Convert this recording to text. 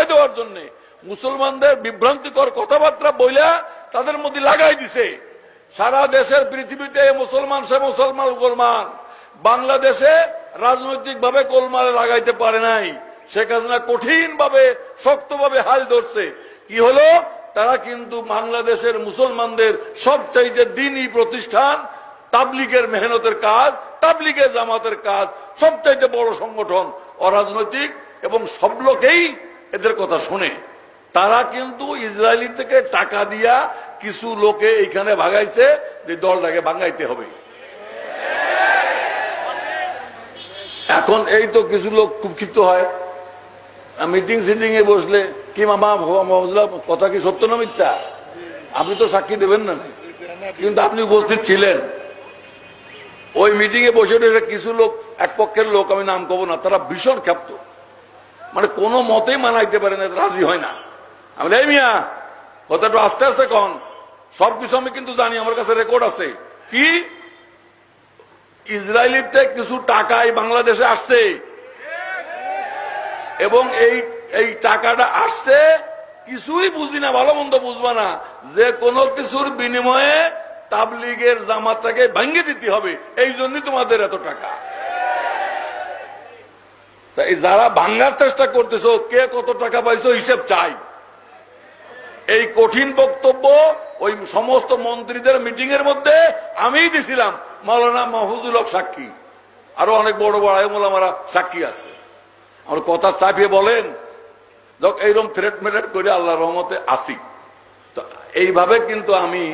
ঢুকাই দেওয়ার জন্য। মুসলমানদের বিভ্রান্তিকর কথাবার্তা বইলা তাদের মধ্যে লাগাই দিছে। সারা দেশের পৃথিবীতে মুসলমান সে মুসলমান গোলমান বাংলাদেশে রাজনৈতিক ভাবে গোলমালে লাগাইতে পারে নাই। শেখ হাসিনা কঠিন ভাবে শক্ত ভাবে হাল ধরছে। কি হলো? তারা কিন্তু বাংলাদেশের মুসলমানদের সবচাইতে দিনই প্রতিষ্ঠান, তাবলিগের মেহনতের কাজ, তাবলিগের জামাতের কাজ, সবচাইতে বড় সংগঠন, অরাজনৈতিক এবং সব লোকেই এদের কথা শুনে। তারা কিন্তু ইসরায়েলি থেকে টাকা দিয়া কিছু লোকে এইখানে ভাগাইছে যে দলটাকে ভাঙাইতে হবে। এখন এই তো কিছু লোক খুব ক্ষিপ্ত হয়। মিটিং সিটিং এ বসলে, কি মামা কথা কি সত্য না মিথ্যা? আপনি তো সাক্ষী দেবেন না? কিন্তু আপনি উপস্থিত ছিলেন। ওই মিটিং এ বসে কিছু লোক, এক পক্ষের লোক, আমি নাম কব না, তারা ভীষণ ক্ষাপ্ত। মানে কোনো মতেই মানাইতে পারে না, রাজি হয় না। আমি এই মিয়া কথা একটু আস্তে আস্তে কন। সবকিছু আমি কিন্তু জানি, আমার কাছে রেকর্ড আছে। কি? ইসরায়েলিতে কিছু টাকা এই বাংলাদেশে আসছে। এবং এই এই টাকাটা আসছে, কিছুই বুঝি না, ভালো মন্দ বুঝবা না। যে কোনো কিছুর বিনিময়ে তাবলিগের জামাতটাকে ভেঙে দিতে হবে। এই জন্যই তোমাদের এত টাকা। তাই যারা ভাঙ্গার চেষ্টা করতেছো, কে কত টাকা পাইছো, হিসেব চাই। এই কঠিন বক্তব্য ওই সমস্ত মন্ত্রীদের মিটিং এর মধ্যে আমিই দিছিলাম। মাওলানা মাহফুজুল হক সাক্ষী। আরও অনেক বড় বড় আয়মুলামারা সাক্ষী আছে। আমার কথা চাপিয়ে বলেন এইরকম থ্রেট মেরেট করে আল্লাহ রহমতে আসি। তো এইভাবে কিন্তু আমি